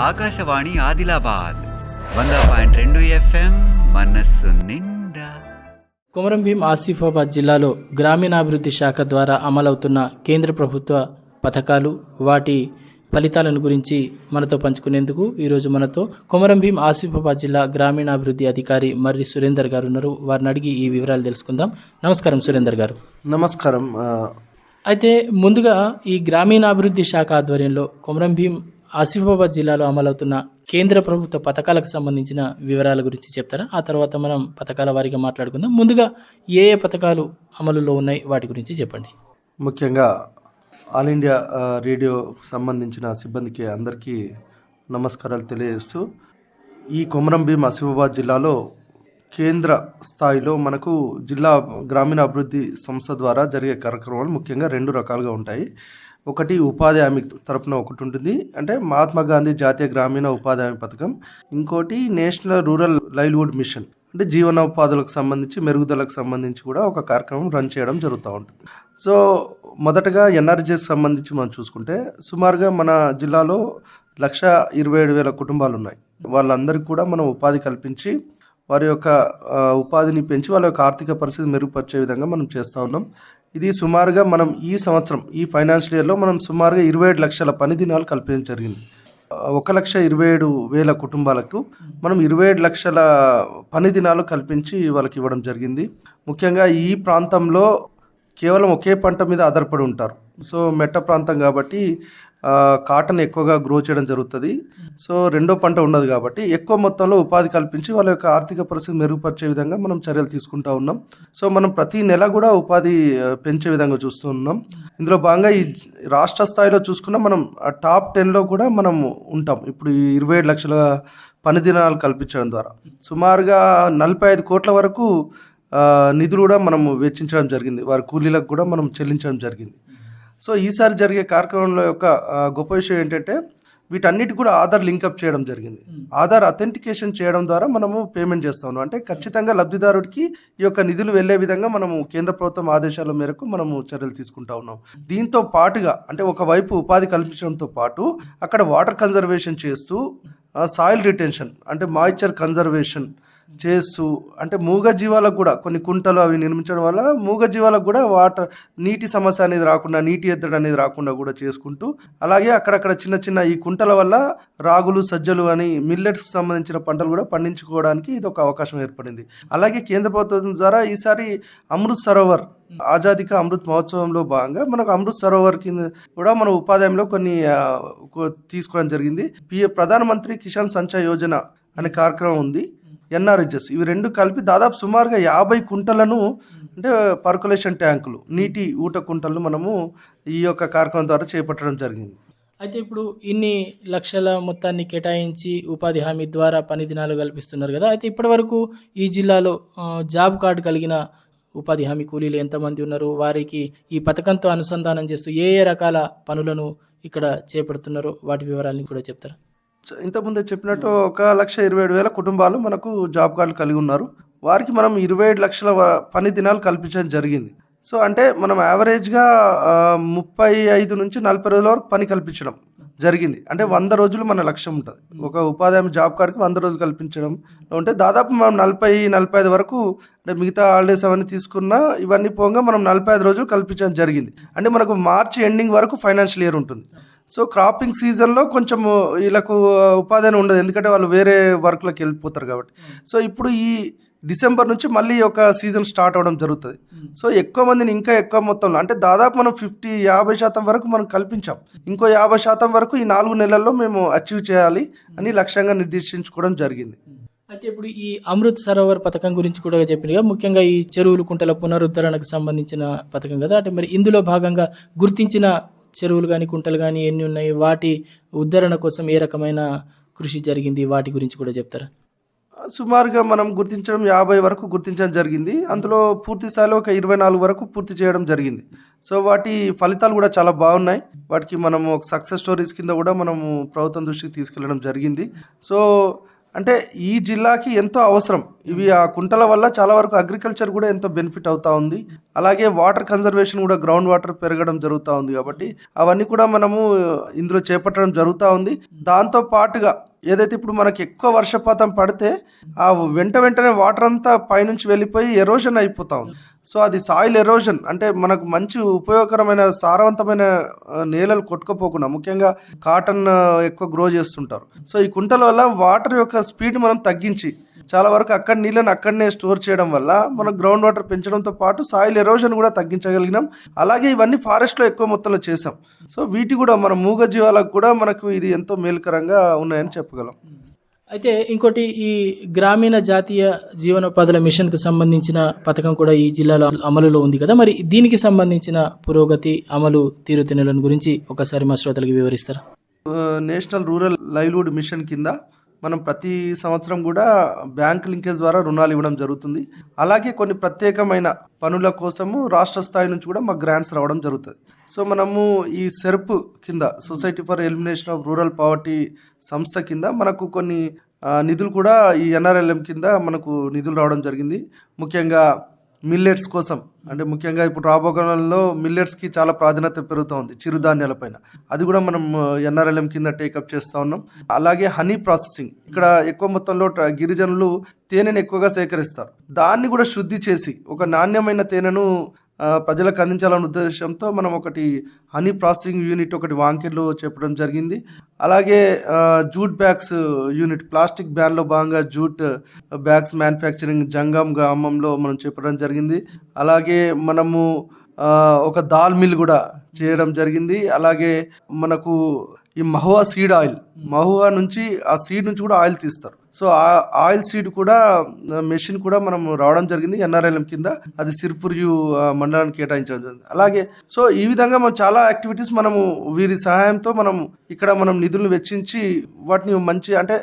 ఆకాశవాణి ఆదిలాబాద్ వంద పాయింట్ రెండు ఎఫ్ఎం మనస్సు నిండా. కొమరం భీం ఆసిఫాబాద్ జిల్లాలో గ్రామీణాభివృద్ధి శాఖ ద్వారా అమలవుతున్న కేంద్ర ప్రభుత్వ పథకాలు వాటి ఫలితాలను గురించి మనతో పంచుకునేందుకు ఈరోజు మనతో కొమరం భీం ఆసిఫాబాద్ జిల్లా గ్రామీణాభివృద్ధి అధికారి మర్రి సురేందర్ గారు ఉన్నారు. వారిని అడిగి ఈ వివరాలు తెలుసుకుందాం. నమస్కారం సురేందర్ గారు. నమస్కారం అయితే ముందుగా ఈ గ్రామీణాభివృద్ధి శాఖ ఆధ్వర్యంలో కొమరం భీం ఆసిఫాబాద్ జిల్లాలో అమలవుతున్న కేంద్ర ప్రభుత్వ పథకాలకు సంబంధించిన వివరాల గురించి చెప్తారా? ఆ తర్వాత మనం పథకాల వారిగా మాట్లాడుకుందాం. ముందుగా ఏ ఏ పథకాలు అమలులో ఉన్నాయి వాటి గురించి చెప్పండి. ముఖ్యంగా ఆల్ ఇండియా రేడియో సంబంధించిన సిబ్బందికి అందరికీ నమస్కారాలు తెలియజేస్తూ ఈ కొమరం భీం ఆసిఫాబాద్ జిల్లాలో కేంద్ర స్థాయిలో మనకు జిల్లా గ్రామీణ అభివృద్ధి సంస్థ ద్వారా జరిగే కార్యక్రమాలు ముఖ్యంగా రెండు రకాలుగా ఉంటాయి. ఒకటి ఉపాధి హామీ తరపున ఒకటి ఉంటుంది. అంటే మహాత్మా గాంధీ జాతీయ గ్రామీణ ఉపాధి హామీ పథకం. ఇంకోటి నేషనల్ రూరల్ లైవ్లీవుడ్ మిషన్. అంటే జీవనోపాధులకు సంబంధించి మెరుగుదలకు సంబంధించి కూడా ఒక కార్యక్రమం రన్ చేయడం జరుగుతూ ఉంటుంది. సో మొదటగా ఎన్ఆర్జీ సంబంధించి మనం చూసుకుంటే సుమారుగా మన జిల్లాలో లక్ష ఇరవై ఏడు వేల కుటుంబాలు ఉన్నాయి వాళ్ళందరికీ కూడా మనం ఉపాధి కల్పించి వారి యొక్క ఉపాధిని పెంచి వాళ్ళ యొక్క ఆర్థిక పరిస్థితి మెరుగుపరిచే విధంగా మనం చేస్తూ ఉన్నాం. ఇది సుమారుగా మనం ఈ సంవత్సరం ఈ ఫైనాన్షియల్ ఇయర్లో మనం సుమారుగా ఇరవై ఏడు లక్షల పని దినాలు కల్పించడం జరిగింది. ఒక లక్ష ఇరవై ఏడు వేల కుటుంబాలకు మనం ఇరవై ఏడు లక్షల పని దినాలు కల్పించి వాళ్ళకి ఇవ్వడం జరిగింది. ముఖ్యంగా ఈ ప్రాంతంలో కేవలం ఒకే పంట మీద ఆధారపడి ఉంటారు. సో మెట్ట ప్రాంతం కాబట్టి కాటన్ ఎక్కువగా గ్రో చేయడం జరుగుతుంది. సో రెండో పంట ఉండదు కాబట్టి ఎక్కువ మొత్తంలో ఉపాధి కల్పించి వాళ్ళ యొక్క ఆర్థిక పరిస్థితి మెరుగుపరిచే విధంగా మనం చర్యలు తీసుకుంటా ఉన్నాం. సో మనం ప్రతి నెల కూడా ఉపాధి పెంచే విధంగా చూస్తూ ఉన్నాం. ఇందులో భాగంగా ఈ రాష్ట్ర స్థాయిలో చూసుకున్న మనం టాప్ టెన్లో కూడా మనం ఉంటాం. ఇప్పుడు ఇరవై ఏడు లక్షల పని దినాలు కల్పించడం ద్వారా. సుమారుగా నలభై ఐదు కోట్ల వరకు నిధులు కూడా మనం వెచ్చించడం జరిగింది. వారి కూలీలకు కూడా మనం చెల్లించడం జరిగింది. సో ఈసారి జరిగే కార్యక్రమంలో యొక్క గొప్ప విషయం ఏంటంటే వీటన్నిటి కూడా ఆధార్ లింకప్ చేయడం జరిగింది. ఆధార్ అథెంటికేషన్ చేయడం ద్వారా మనము పేమెంట్ చేస్తా ఉన్నాం. అంటే ఖచ్చితంగా లబ్ధిదారుడికి ఈ యొక్క నిధులు వెళ్ళే విధంగా మనము కేంద్ర ప్రభుత్వం ఆదేశాల మేరకు మనము చర్యలు తీసుకుంటా ఉన్నాం. దీంతో పాటుగా అంటే ఒకవైపు ఉపాధి కల్పించడంతో పాటు అక్కడ వాటర్ కన్జర్వేషన్ చేస్తూ సాయిల్ రిటెన్షన్ అంటే మాయిశ్చర్ కన్జర్వేషన్ చేస్తూ అంటే మూగ జీవాలకు కూడా కొన్ని కుంటలు అవి నిర్మించడం వల్ల మూగ జీవాలకు కూడా వాటర్ నీటి సమస్య అనేది రాకుండా నీటి ఎద్దడి అనేది రాకుండా కూడా చేసుకుంటూ అలాగే అక్కడక్కడ చిన్న చిన్న ఈ కుంటల వల్ల రాగులు సజ్జలు అని మిల్లెట్స్కి సంబంధించిన పంటలు కూడా పండించుకోవడానికి ఇది ఒక అవకాశం ఏర్పడింది. అలాగే కేంద్ర ప్రభుత్వం ద్వారా ఈసారి అమృత్ సరోవర్ ఆజాదిక అమృత్ మహోత్సవంలో భాగంగా మనకు అమృత్ సరోవర్ కింద కూడా మన ఉపాధ్యాయంలో కొన్ని తీసుకోవడం జరిగింది. పి ప్రధానమంత్రి కిసాన్ సంచయ్ యోజన అనే కార్యక్రమం ఉంది. ఎన్ఆర్హెచ్ఎస్ ఇవి రెండు కలిపి దాదాపు సుమారుగా యాభై కుంటలను అంటే పర్కులేషన్ ట్యాంకులు నీటి ఊట కుంటలను మనము ఈ యొక్క కార్యక్రమం ద్వారా చేపట్టడం జరిగింది. అయితే ఇప్పుడు ఇన్ని లక్షల మొత్తాన్ని కేటాయించి ఉపాధి హామీ ద్వారా పని దినాలు కల్పిస్తున్నారు కదా. అయితే ఇప్పటివరకు ఈ జిల్లాలో జాబ్ కార్డు కలిగిన ఉపాధి హామీ కూలీలు ఎంతమంది ఉన్నారు? వారికి ఈ పథకంతో అనుసంధానం చేస్తూ ఏ ఏ రకాల పనులను ఇక్కడ చేపడుతున్నారో వాటి వివరాలని కూడా చెప్తారా? ఇంతకుముందే చెప్పినట్టు ఒక లక్ష ఇరవై ఏడు వేల కుటుంబాలు మనకు జాబ్ కార్డులు కలిగి ఉన్నారు. వారికి మనం ఇరవై ఏడు లక్షల వ- పని దినాలు కల్పించడం జరిగింది. సో అంటే మనం యావరేజ్గా ముప్పై ఐదు నుంచి నలభై రోజుల వరకు పని కల్పించడం జరిగింది. అంటే వంద రోజులు మన లక్ష్యం ఉంటుంది. ఒక ఉపాధి హామీ జాబ్ కార్డుకి వంద రోజులు కల్పించడం ఉంటే దాదాపు మనం నలభై నలభై ఐదు వరకు అంటే మిగతా హాలిడేస్ అవన్నీ తీసుకున్నా ఇవన్నీ పోగా మనం నలభై ఐదు రోజులు కల్పించడం జరిగింది. అంటే మనకు మార్చి ఎండింగ్ వరకు ఫైనాన్షియల్ ఇయర్ ఉంటుంది. సో క్రాపింగ్ సీజన్లో కొంచెం వీళ్ళకు ఉపాధి అని ఉండదు. ఎందుకంటే వాళ్ళు వేరే వర్క్లకు వెళ్ళిపోతారు కాబట్టి. సో ఇప్పుడు ఈ డిసెంబర్ నుంచి మళ్ళీ ఒక సీజన్ స్టార్ట్ అవ్వడం జరుగుతుంది. సో ఎక్కువ మందిని ఇంకా ఎక్కువ మొత్తంలో అంటే దాదాపు మనం ఫిఫ్టీ యాభై శాతం వరకు మనం కల్పించాం. ఇంకో యాభై శాతం వరకు ఈ నాలుగు నెలల్లో మేము అచీవ్ చేయాలి అని లక్ష్యంగా నిర్దేశించుకోవడం జరిగింది. అయితే ఇప్పుడు ఈ అమృత్ సరోవర్ పథకం గురించి కూడా చెప్పినగా ముఖ్యంగా ఈ చెరువులు కుంటల పునరుద్ధరణకు సంబంధించిన పథకం కదా. అంటే మరి ఇందులో భాగంగా గుర్తించిన చెరువులు కానీ కుంటలు కానీ ఎన్ని ఉన్నాయి? వాటి ఉద్ధరణ కోసం ఏ రకమైన కృషి జరిగింది? వాటి గురించి కూడా చెప్తారా? సుమారుగా మనం గుర్తించడం యాభై వరకు గుర్తించడం జరిగింది. అందులో పూర్తి స్థాయిలో ఒక ఇరవై నాలుగు వరకు పూర్తి చేయడం జరిగింది. సో వాటి ఫలితాలు కూడా చాలా బాగున్నాయి. వాటికి మనము ఒక సక్సెస్ స్టోరీస్ కింద కూడా మనము ప్రభుత్వం దృష్టికి తీసుకెళ్ళడం జరిగింది. సో అంటే ఈ జిల్లాకి ఎంతో అవసరం. ఇవి ఆ కుంటల వల్ల చాలా వరకు అగ్రికల్చర్ కూడా ఎంతో బెనిఫిట్ అవుతా ఉంది. అలాగే వాటర్ కన్జర్వేషన్ కూడా గ్రౌండ్ వాటర్ పెరగడం జరుగుతూ ఉంది కాబట్టి అవన్నీ కూడా మనము ఇందులో చేపట్టడం జరుగుతూ ఉంది. దాంతో పాటుగా ఏదైతే ఇప్పుడు మనకి ఎక్కువ వర్షపాతం పడితే ఆ వెంట వెంటనే వాటర్ అంతా పైనుంచి వెళ్ళిపోయి ఎరోషన్ అయిపోతా ఉంది. సో అది సాయిల్ ఎరోజన్ అంటే మనకు మంచి ఉపయోగకరమైన సారవంతమైన నేలలు కొట్టుకుపోకుండా ముఖ్యంగా కాటన్ ఎక్కువ గ్రో చేస్తుంటారు. సో ఈ కుంటల వల్ల వాటర్ యొక్క స్పీడ్ మనం తగ్గించి చాలా వరకు అక్కడ నీళ్ళని అక్కడనే స్టోర్ చేయడం వల్ల మనం గ్రౌండ్ వాటర్ పెంచడంతో పాటు సాయిల్ ఎరోజన్ కూడా తగ్గించగలిగినాం. అలాగే ఇవన్నీ ఫారెస్ట్లో ఎక్కువ మొత్తంలో చేసాం సో వీటి కూడా మన మూగ జీవాలకు కూడా మనకు ఇది ఎంతో మేలుకరంగా ఉన్నాయని చెప్పగలం. అయితే ఇంకోటి ఈ గ్రామీణ జాతీయ జీవనోపాధుల మిషన్కు సంబంధించిన పథకం కూడా ఈ జిల్లాలో అమలులో ఉంది కదా. మరి దీనికి సంబంధించిన పురోగతి అమలు తీరుతెన్నులను గురించి ఒకసారి మా శ్రోతలకు వివరిస్తారా? నేషనల్ రూరల్ లైవ్లీహుడ్ మిషన్ కింద మనం ప్రతి సంవత్సరం కూడా బ్యాంక్ లింకేజ్ ద్వారా రుణాలు ఇవ్వడం జరుగుతుంది. అలాగే కొన్ని ప్రత్యేకమైన పనుల కోసము రాష్ట్ర స్థాయి నుంచి కూడా మాకు గ్రాంట్స్ రావడం జరుగుతుంది. సో మనము ఈ సెర్ప్ కింద society for elimination of rural poverty సంస్థ కింద మనకు కొన్ని నిధులు కూడా ఈ ఎన్ఆర్ఎల్ఎం కింద మనకు నిధులు రావడం జరిగింది. ముఖ్యంగా మిల్లెట్స్ కోసం. అంటే ముఖ్యంగా ఇప్పుడు రాబోకాలంలో మిల్లెట్స్కి చాలా ప్రాధాన్యత పెరుగుతూ ఉంది చిరుధాన్యాలపైన అది కూడా మనం ఎన్ఆర్ఎల్ఎం కింద టేకప్ చేస్తూ ఉన్నాం. అలాగే హనీ ప్రాసెసింగ్. ఇక్కడ ఎక్కువ మొత్తంలో గిరిజనులు తేనెను ఎక్కువగా సేకరిస్తారు. దాన్ని కూడా శుద్ధి చేసి ఒక నాణ్యమైన తేనెను ప్రజలకు అందించాలనే ఉద్దేశంతో మనం ఒకటి హనీ ప్రాసెసింగ్ యూనిట్ ఒకటి వాంకెట్లో చెప్పడం జరిగింది. అలాగే జూట్ బ్యాగ్స్ యూనిట్ ప్లాస్టిక్ బ్యాన్లో భాగంగా జూట్ బ్యాగ్స్ మ్యానుఫ్యాక్చరింగ్ జంగం గ్రామంలో మనం చెప్పడం జరిగింది. అలాగే మనము ఒక దాల్ మిల్ కూడా చేయడం జరిగింది. అలాగే మనకు ఈ మహువా సీడ్ ఆయిల్ మహువా నుంచి ఆ సీడ్ నుంచి కూడా ఆయిల్ తీస్తారు. సో ఆ ఆయిల్ సీడ్ కూడా మెషిన్ కూడా మనం రావడం జరిగింది ఎన్ఆర్ఎల్ఎం కింద. అది సిర్పుర్యు మండలానికి కేటాయించడం జరిగింది. అలాగే సో ఈ విధంగా మనం చాలా యాక్టివిటీస్ మనము వీరి సహాయంతో మనం ఇక్కడ మనం నిధులను వెచ్చించి వాటిని మంచి అంటే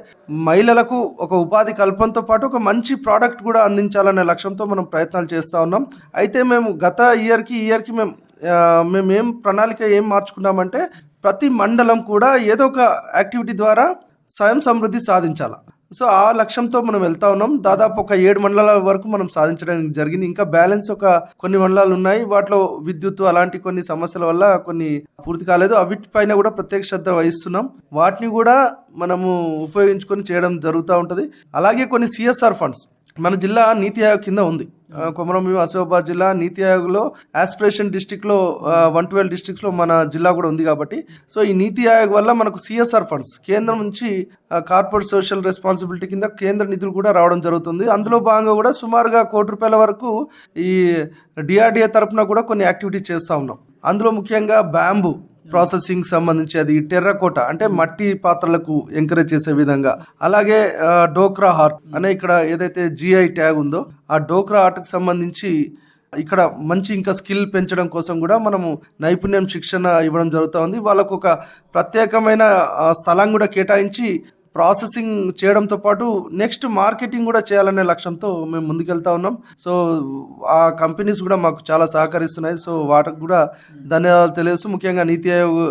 మహిళలకు ఒక ఉపాధి కల్పనతో పాటు ఒక మంచి ప్రోడక్ట్ కూడా అందించాలనే లక్ష్యంతో మనం ప్రయత్నాలు చేస్తూ ఉన్నాం. అయితే మేము గత ఇయర్కి ఇయర్కి మేము మేమేం మేము ఏం ప్రణాళిక ఏం మార్చుకున్నామంటే ప్రతి మండలం కూడా ఏదో ఒక యాక్టివిటీ ద్వారా స్వయం సమృద్ధి సాధించాలి. సో ఆ లక్ష్యంతో మనం వెళ్తా ఉన్నాం. దాదాపు ఒక ఏడు మండలాల వరకు మనం సాధించడం జరిగింది. ఇంకా బ్యాలెన్స్ ఒక కొన్ని మండలాలు ఉన్నాయి. వాటిలో విద్యుత్ అలాంటి కొన్ని సమస్యల వల్ల కొన్ని పూర్తి కాలేదు. అవిటిపైన కూడా ప్రత్యేక శ్రద్ధ వహిస్తున్నాం. వాటిని కూడా మనము ఉపయోగించుకొని చేయడం జరుగుతూ ఉంటుంది. అలాగే కొన్ని సిఎస్ఆర్ ఫండ్స్. మన జిల్లా నీతి ఆయోగ్ కింద ఉంది. కొమరం కొమరంభీం ఆసిఫాబాద్ జిల్లా నీతి ఆయోగ్లో ఆస్పిరేషన్ డిస్టిక్లో వన్ ట్వెల్వ్ డిస్టిక్స్లో మన జిల్లా కూడా ఉంది కాబట్టి. సో ఈ నీతి ఆయోగ్ వల్ల మనకు సిఎస్ఆర్ ఫండ్స్ కేంద్రం నుంచి కార్పొరేట్ సోషల్ రెస్పాన్సిబిలిటీ కింద కేంద్ర నిధులు కూడా రావడం జరుగుతుంది. అందులో భాగంగా కూడా సుమారుగా కోటి రూపాయల వరకు ఈ డిఆర్డిఏ తరఫున కూడా కొన్ని యాక్టివిటీస్ చేస్తూ ఉన్నాం. అందులో ముఖ్యంగా బ్యాంబూ ప్రాసెసింగ్ సంబంధించి అది టెర్రకోట అంటే మట్టి పాత్రలకు ఎంకరేజ్ చేసే విధంగా. అలాగే డోక్రా హార్ట్ అనే ఇక్కడ ఏదైతే జిఐ ట్యాగ్ ఉందో ఆ డోక్రా ఆర్ట్కి సంబంధించి ఇక్కడ మంచి ఇంకా స్కిల్ పెంచడం కోసం కూడా మనము నైపుణ్యం శిక్షణ ఇవ్వడం జరుగుతూ ఉంది. వాళ్ళకు ఒక ప్రత్యేకమైన స్థలం కూడా కేటాయించి ప్రాసెసింగ్ చేయడంతో పాటు నెక్స్ట్ మార్కెటింగ్ కూడా చేయాలనే లక్ష్యంతో మేము ముందుకెళ్తా ఉన్నాం. సో ఆ కంపెనీస్ కూడా మాకు చాలా సహకరిస్తున్నాయి. సో వాటికి కూడా ధన్యవాదాలు తెలియజేస్తూ ముఖ్యంగా నీతి ఆయోగ్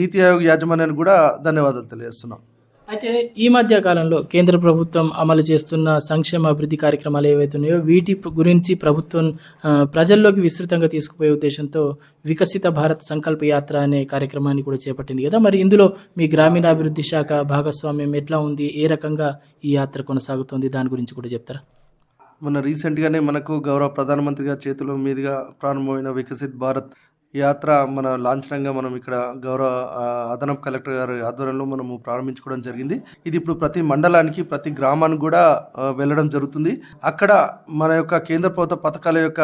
నీతి ఆయోగ్ యాజమాన్యానికి కూడా ధన్యవాదాలు తెలియజేస్తున్నాం. అయితే ఈ మధ్య కాలంలో కేంద్ర ప్రభుత్వం అమలు చేస్తున్న సంక్షేమ అభివృద్ధి కార్యక్రమాలు ఏవైతే ఉన్నాయో వీటి గురించి ప్రభుత్వం ప్రజల్లోకి విస్తృతంగా తీసుకుపోయే ఉద్దేశంతో వికసిత భారత్ సంకల్ప యాత్ర అనే కార్యక్రమాన్ని కూడా చేపట్టింది కదా. మరి ఇందులో మీ గ్రామీణాభివృద్ధి శాఖ భాగస్వామ్యం ఎట్లా ఉంది? ఏ రకంగా ఈ యాత్ర కొనసాగుతుంది? దాని గురించి కూడా చెప్తారా? మొన్న రీసెంట్గానే మనకు గౌరవ ప్రధానమంత్రి గారి చేతుల మీదుగా ప్రారంభమైన వికసిత్ భారత్ యాత్ర మన లాంఛనంగా మనం ఇక్కడ గౌరవ అదనపు కలెక్టర్ గారి ఆధ్వర్యంలో మనము ప్రారంభించుకోవడం జరిగింది. ఇది ఇప్పుడు ప్రతి మండలానికి ప్రతి గ్రామానికి కూడా వెళ్ళడం జరుగుతుంది. అక్కడ మన యొక్క కేంద్ర ప్రభుత్వ పథకాల యొక్క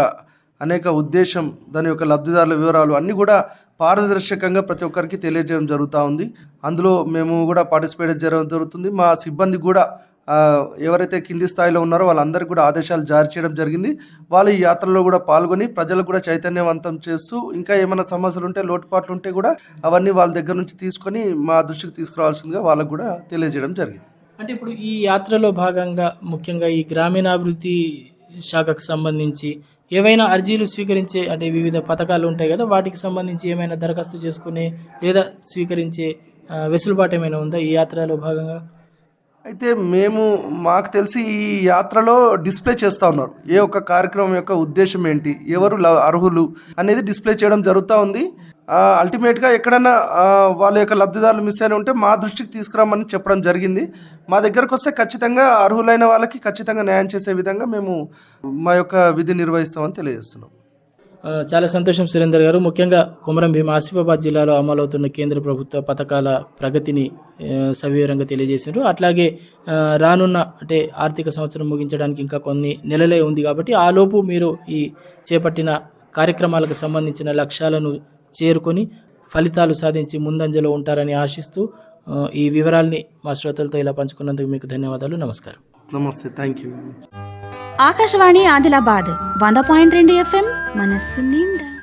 అనేక ఉద్దేశం దాని యొక్క లబ్ధిదారుల వివరాలు అన్నీ కూడా పారదర్శకంగా ప్రతి ఒక్కరికి తెలియజేయడం జరుగుతూ ఉంది. అందులో మేము కూడా పార్టిసిపేట్ చేయడం జరుగుతుంది. మా సిబ్బంది కూడా ఎవరైతే కింది స్థాయిలో ఉన్నారో వాళ్ళందరికీ కూడా ఆదేశాలు జారీ చేయడం జరిగింది. వాళ్ళు ఈ యాత్రలో కూడా పాల్గొని ప్రజలకు కూడా చైతన్యవంతం చేస్తూ ఇంకా ఏమైనా సమస్యలు ఉంటే లోటుపాట్లు ఉంటే కూడా అవన్నీ వాళ్ళ దగ్గర నుంచి తీసుకొని మా దృష్టికి తీసుకురావాల్సిందిగా వాళ్ళకు కూడా తెలియజేయడం జరిగింది. అంటే ఇప్పుడు ఈ యాత్రలో భాగంగా ముఖ్యంగా ఈ గ్రామీణాభివృద్ధి శాఖకు సంబంధించి ఏవైనా అర్జీలు స్వీకరించే అంటే వివిధ పథకాలు ఉంటాయి కదా వాటికి సంబంధించి ఏమైనా దరఖాస్తు చేసుకునే లేదా స్వీకరించే వెసులుబాటు ఏమైనా ఉందా ఈ యాత్రలో భాగంగా? అయితే మేము మాకు తెలిసి ఈ యాత్రలో డిస్ప్లే చేస్తూ ఉన్నారు. ఏ ఒక్క కార్యక్రమం యొక్క ఉద్దేశం ఏంటి? ఎవరు అర్హులు? అనేది డిస్ప్లే చేయడం జరుగుతూ ఉంది. అల్టిమేట్గా ఎక్కడైనా వాళ్ళ యొక్క లబ్ధిదారులు మిస్ అయిన ఉంటే మా దృష్టికి తీసుకురామని చెప్పడం జరిగింది. మా దగ్గరకు వస్తే ఖచ్చితంగా అర్హులైన వాళ్ళకి ఖచ్చితంగా న్యాయం చేసే విధంగా మేము మా యొక్క విధి నిర్వహిస్తామని తెలియజేస్తున్నాం. చాలా సంతోషం సురేందర్ గారు. ముఖ్యంగా కుమరం భీం ఆసిఫాబాద్ జిల్లాలో అమలవుతున్న కేంద్ర ప్రభుత్వ పథకాల ప్రగతిని సవివరంగా తెలియజేశారు అట్లాగే రానున్న అంటే ఆర్థిక సంవత్సరం ముగించడానికి ఇంకా కొన్ని నెలలే ఉంది కాబట్టి ఆ లోపు మీరు ఈ చేపట్టిన కార్యక్రమాలకు సంబంధించిన లక్ష్యాలను చేరుకొని ఫలితాలు సాధించి ముందంజలో ఉంటారని ఆశిస్తూ ఈ వివరాల్ని మా శ్రోతలతో ఇలా పంచుకున్నందుకు మీకు ధన్యవాదాలు. నమస్కారం. నమస్తే. Thank you. ఆకాశవాణి ఆదిలాబాద్ వంద పాయింట్ రెండు ఎఫ్ఎం మనస్సు నిండా.